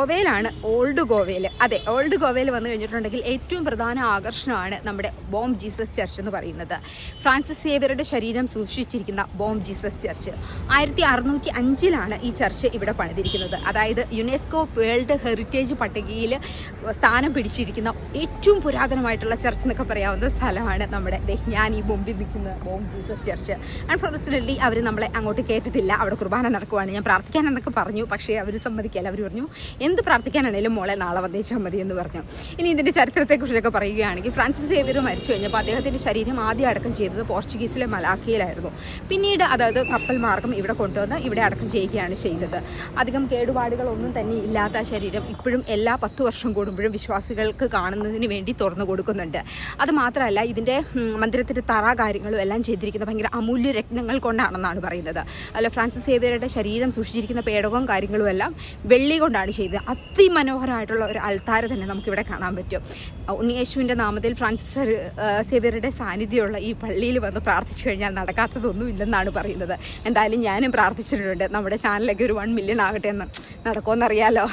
ഗോവയിലാണ് ഓൾഡ് ഗോവയിൽ അതെ ഓൾഡ് ഗോവയിൽ വന്നു കഴിഞ്ഞിട്ടുണ്ടെങ്കിൽ ഏറ്റവും പ്രധാന ആകർഷണമാണ് നമ്മുടെ ബോം ജീസസ് ചർച്ച് എന്ന് പറയുന്നത്. ഫ്രാൻസിസ് സേവിയറുടെ ശരീരം സൂക്ഷിച്ചിരിക്കുന്ന ബോം ജീസസ് ചർച്ച്. ആയിരത്തി അറുന്നൂറ്റി അഞ്ചിലാണ് ഈ ചർച്ച് ഇവിടെ പണിതിരിക്കുന്നത്. അതായത് യുനെസ്കോ വേൾഡ് ഹെറിറ്റേജ് പട്ടികയിൽ സ്ഥാനം പിടിച്ചിരിക്കുന്ന ഏറ്റവും പുരാതനമായിട്ടുള്ള ചർച്ച് എന്നൊക്കെ പറയാവുന്ന സ്ഥലമാണ് നമ്മുടെ ഞാൻ ഈ മുമ്പിൽ നിൽക്കുന്ന ബോം ജീസസ് ചർച്ച്. അൺഫോർച്ചുനേറ്റ്ലി അവർ നമ്മളെ അങ്ങോട്ട് കയറ്റത്തില്ല. അവിടെ കുർബാന നടക്കുവാണ്. ഞാൻ പ്രാർത്ഥിക്കാൻ എന്നൊക്കെ പറഞ്ഞു പക്ഷേ അവർ സമ്മതിക്കില്ല അവർ പറഞ്ഞു എന്ത് പ്രാർത്ഥിക്കാനാണേലും മോളെ നാളെ വന്നേച്ചാൽ മതി എന്ന് പറഞ്ഞു. ഇനി ഇതിന്റെ ചരിത്രത്തെക്കുറിച്ചൊക്കെ പറയുകയാണെങ്കിൽ ഫ്രാൻസിസ് സേവിയർ മരിച്ചു കഴിഞ്ഞപ്പോൾ അദ്ദേഹത്തിന്റെ ശരീരം ആദ്യം അടക്കം ചെയ്തത് പോർച്ചുഗീസിലെ മലാഖിയിലായിരുന്നു. പിന്നീട് അതായത് കപ്പൽ മാർഗം ഇവിടെ കൊണ്ടുവന്ന് ഇവിടെ അടക്കം ചെയ്യുകയാണ് ചെയ്തത്. അധികം കേടുപാടുകളൊന്നും തന്നെ ഇല്ലാത്ത ശരീരം ഇപ്പോഴും എല്ലാ പത്ത് വർഷം കൂടുമ്പോഴും വിശ്വാസികൾക്ക് കാണുന്നതിന് വേണ്ടി തുറന്നു കൊടുക്കുന്നുണ്ട്. അത് മാത്രമല്ല ഇതിന്റെ മന്ദിരത്തിന്റെ തറ കാര്യങ്ങളും എല്ലാം ചെയ്തിരിക്കുന്നത് ഭയങ്കര അമൂല്യ രത്നങ്ങൾ കൊണ്ടാണെന്നാണ് പറയുന്നത്. അല്ല ഫ്രാൻസിസ് സേവിയറുടെ ശരീരം സൂക്ഷിച്ചിരിക്കുന്ന പേടകവും കാര്യങ്ങളും എല്ലാം വെള്ളി കൊണ്ടാണ് ചെയ്തത്. അതിമനോഹരമായിട്ടുള്ള ഒരു അൾത്താര തന്നെ നമുക്കിവിടെ കാണാൻ പറ്റും. ഉണ്ണിയേശുവിന്റെ നാമത്തിൽ ഫ്രാൻസിസ് സേവ്യറുടെ സാന്നിധ്യമുള്ള ഈ പള്ളിയിൽ വന്ന് പ്രാർത്ഥിച്ചു കഴിഞ്ഞാൽ നടക്കാത്തതൊന്നും ഇല്ലെന്നാണ് പറയുന്നത്. എന്തായാലും ഞാനും പ്രാർത്ഥിച്ചിട്ടുണ്ട്. നമ്മുടെ ചാനലൊക്കെ ഒരു വൺ മില്യൺ ആകട്ടെ എന്ന് നടക്കുമെന്നറിയാലോ.